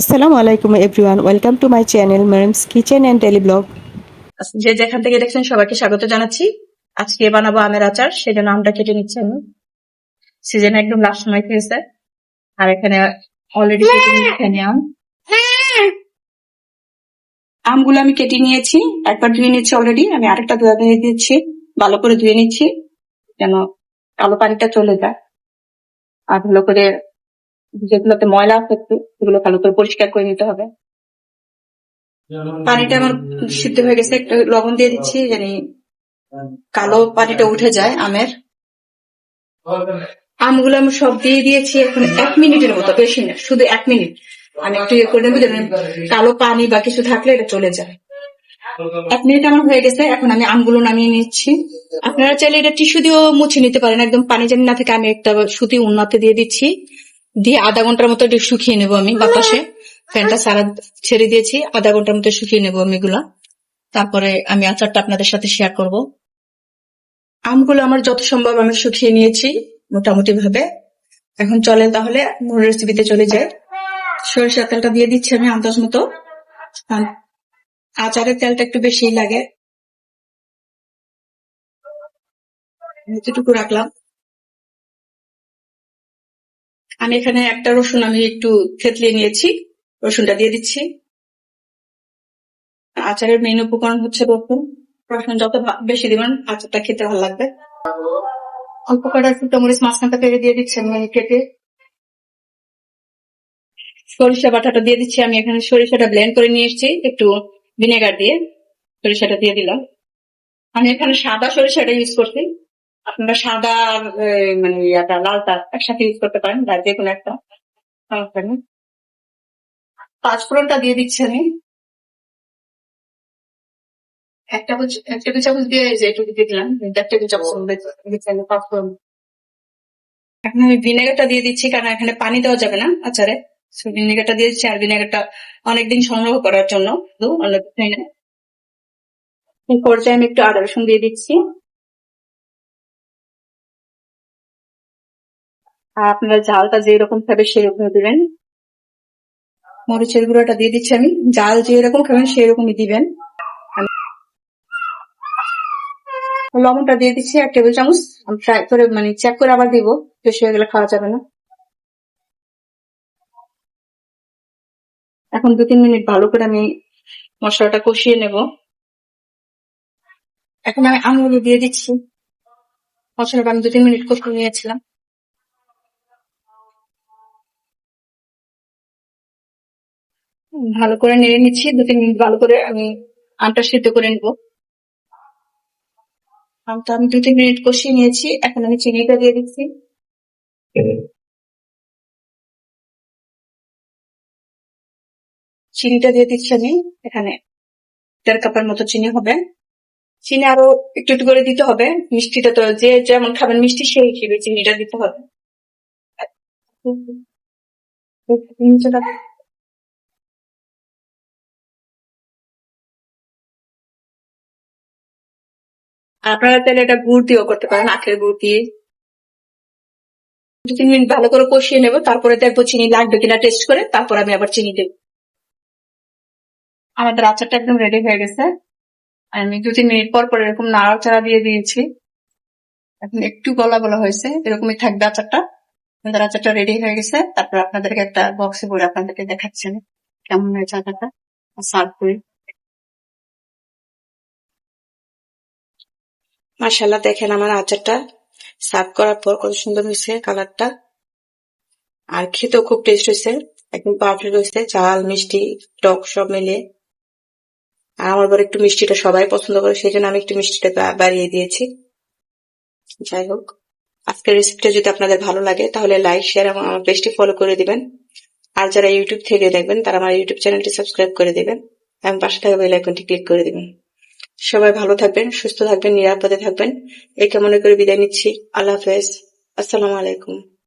আসসালামু আলাইকুম everyone welcome to my channel মেরিমস kitchen and daily blog. যে যেখান থেকে দেখছেন সবাইকে স্বাগত জানাচ্ছি। আজকে বানাবো আমের আচার সেই জন্য আমটা কেটে নিচ্ছি আমি। সিজন একদম লাস্ট সময় খেয়েছে। আর এখানে অলরেডি কেটে নিচ্ছি আমি আম। আমগুলো আমি কেটে নিয়েছি একবার ধুয়ে নিচ্ছি অলরেডি আমি আরেকটা ধুয়ে ধুয়ে দিচ্ছি ভালো করে ধুয়ে নিচ্ছি যেন কালো পানিটা চলে যায়। আর ভালো করে যেগুলোতে ময়লা আছে একটু সেগুলো ভালো করে পরিষ্কার করে নিতে হবে। পানিটা আমার সিদ্ধ হয়ে গেছে, একটু লবণ দিয়ে দিচ্ছি, জানি কালো পানিটা উঠে যায় আমের। আমগুলো আমি সব দিয়ে দিয়েছি এখন এক মিনিটের মতো, বেশি না, শুধু এক মিনিট। আমি একটু ইয়ে করে নেব কালো পানি বা কিছু থাকলে এটা চলে যায়। এক মিনিট আমার হয়ে গেছে, এখন আমি আমগুলো নামিয়ে নিচ্ছি। আপনারা চাইলে এটা টিস্যু দিয়েও মুছে নিতে পারেন, একদম পানি যেন না থেকে, আমি একটা সুতি উন্নতে দিয়ে দিচ্ছি। দিয়ে আধা ঘণ্টার মতো একটু শুকিয়ে নেব আমি বাতাসে। ফ্যানটা সারা ছেড়ে দিয়েছি, আধা ঘণ্টার মতো শুকিয়ে নেব আমি এগুলা। তারপরে আমি আচারটা আপনাদের সাথে শেয়ার করব। আমগুলো আমার যত সম্ভব আমি শুকিয়ে নিয়েছি মোটামুটি ভাবে এখন চলেন তাহলে মূল রেসিপিতে চলে যাই। সরিষার তেলটা দিয়ে দিচ্ছি আমি আন্দাজ মতো। আচারের তেলটা একটু বেশি লাগে। এতটুকু রাখলাম। আমি এখানে একটা রসুন আমি একটু থেতলিয়ে নিয়েছি। রসুনটা দিয়ে দিচ্ছি। আচারের মেইন উপকরণ হচ্ছে রসুন। রসুন যত বেশি দিবেন আচারটা খেতে ভালো লাগবে। অল্প কটা মরিচ মাঝখানটা পেরে দিয়ে দিচ্ছি আমি কেটে। সরিষা বাটাটা দিয়ে দিচ্ছি আমি এখানে সরিষাটা ব্লেন্ড করে নিয়ে এসেছি একটু ভিনেগার দিয়ে। সরিষাটা দিয়ে দিলাম। আমি এখানে সাদা সরিষাটা ইউজ করছি। আপনারা সাদা আর মানে ইয়াটা লালটা একসাথে ইউজ করতে পারেন বা যে কোনো একটা নেই। পাঁচফোড়নটা দিয়ে দিচ্ছি আমি। এক চামচ এক টেবিল চামচ দিয়ে দিলাম। দেড় টেবিল চামচ পাঁচফোড়ন এখন আমি ভিনেগারটা দিয়ে দিচ্ছি কারণ এখানে পানি দেওয়া যাবে না আচারে। ভিনেগারটা দিয়ে দিচ্ছি আর ভিনেগারটা অনেকদিন সংগ্রহ করার জন্য। শুধু অন্য কিছুই না পর্যায়ে আমি একটু আদা রসুন দিয়ে দিচ্ছি। আর আপনারা ঝালটা যেরকম খাবে সেরকম দিবেন। মরিচের গুঁড়োটা দিয়ে দিচ্ছি আমি। জাল যেরকম খাবেন সেরকমই দিবেন। লবণটা দিয়ে দিচ্ছি এক টেবিল চামচ। আমি ট্রাই করে মানে চেক করে আবার দিব, বেশি হয়ে গেলে খাওয়া যাবে না। এখন দু তিন মিনিট ভালো করে আমি মশলাটা কষিয়ে নেব। এখন আমি আমগুলো দিয়ে দিচ্ছি। মশলাটা আমি দু তিন মিনিট কষিয়ে নিয়েছিলাম। ভালো করে নেড়ে নিচ্ছি, দু তিন মিনিট ভালো করে আমি আমটা সিদ্ধ করে নেব। আমটা আমি দু তিন মিনিট কষিয়ে নিয়েছি, এখন আমি চিনিটা দিয়ে দিচ্ছি। চিনিটা দিয়ে দিচ্ছি আমি, এখানে দেড় কাপের মতো চিনি হবে। চিনি আরও একটু একটু করে দিতে হবে, মিষ্টিটা তো যে যেমন খাবেন মিষ্টি সেই হিসেবে চিনিটা দিতে হবে। আপনারা চাইলে এটা গুড় দিয়েও করতে পারেন, আখের গুড় দিয়ে। দু তিন মিনিট ভালো করে কষিয়ে নেব, তারপরে দেখব চিনি লাগবে কিনা টেস্ট করে, তারপর আমি আবার চিনি দেবো। আমাদের আচারটা একদম রেডি হয়ে গেছে। আমি দু তিন মিনিট পর পর এরকম নাড়া নাড়াচাড়া দিয়ে দিয়েছি। এখন একটু গলা গলা হয়েছে, এরকমই থাকবে আচারটা। আমাদের আচারটা রেডি হয়ে গেছে। তারপর আপনাদেরকে একটা বক্সে ভরে আপনাদেরকে দেখাচ্ছেন কেমন হয়েছে আচারটা। সার্ভ করি। মাসাল্লাহ দেখেন আমার আচারটা সার্ভ করার পর কত সুন্দর হয়েছে কালারটা। আর খেতেও খুব টেস্ট হয়েছে, একদম পারফেক্ট হয়েছে চাল মিষ্টি, টক সব মিলিয়ে। আর আমার বড় একটু মিষ্টিটা সবাই পছন্দ করে সেই জন্য আমি একটু মিষ্টিটা বাড়িয়ে দিয়েছি। যাই হোক, আজকের রেসিপিটা যদি আপনাদের ভালো লাগে, তাহলে লাইক শেয়ার এবং আমার পেজটি ফলো করে দিবেন। আর যারা ইউটিউব থেকে দেখবেন, তারা আমার ইউটিউব চ্যানেলটি সাবস্ক্রাইব করে দিবেন। এবং পাশে থাকা বেল আইকনটি ক্লিক করে দিবেন। সবাই ভালো থাকবেন, সুস্থ থাকবেন, নিরাপদে থাকবেন। এই কামনা করে বিদায় নিচ্ছি। আল্লাহ হাফেজ। আসসালামু আলাইকুম।